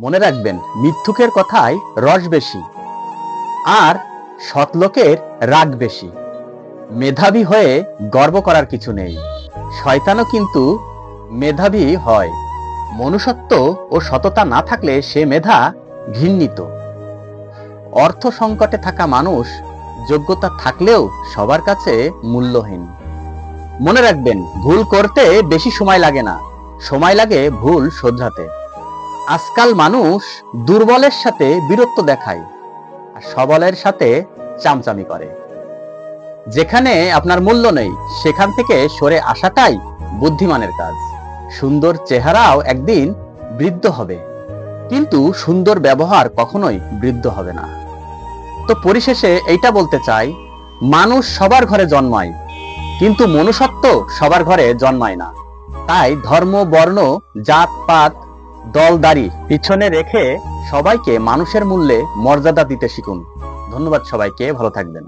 মনে রাখবেন, মিথ্যুকের কথায় রস বেশি আর সৎলোকের রাগ বেশি। মেধাবী হয়ে গর্ব করার কিছু নেই। শয়তানও কিন্তু মেধাবী হয়। মনুষ্যত্ব ও সততা না থাকলে সে মেধা ঘৃণিত। অর্থ সংকটে থাকা মানুষ যোগ্যতা থাকলেও সবার কাছে মূল্যহীন। মনে রাখবেন, ভুল করতে বেশি সময় লাগে না। সময় লাগে ভুল শোধরাতে। আজকাল মানুষ দুর্বলের সাথে বীরত্ব দেখায় আর সবলের সাথে চামচামি করে। যেখানে আপনার মূল্য নেই, সেখান থেকে সরে আসাটাই বুদ্ধিমানের কাজ। সুন্দর চেহারাও একদিন বৃদ্ধ হবে, কিন্তু সুন্দর ব্যবহার কখনোই বৃদ্ধ হবে না। তো পরিশেষে এইটা বলতে চাই, মানুষ সবার ঘরে জন্মায়, কিন্তু মনুষ্যত্ব সবার ঘরে জন্মায় না। তাই ধর্ম, বর্ণ, জাত, পাত দলদারি পিছনে রেখে সবাইকে মানুষের মূল্যে মর্যাদা দিতে শিখুন। ধন্যবাদ সবাইকে ভালো থাকবেন।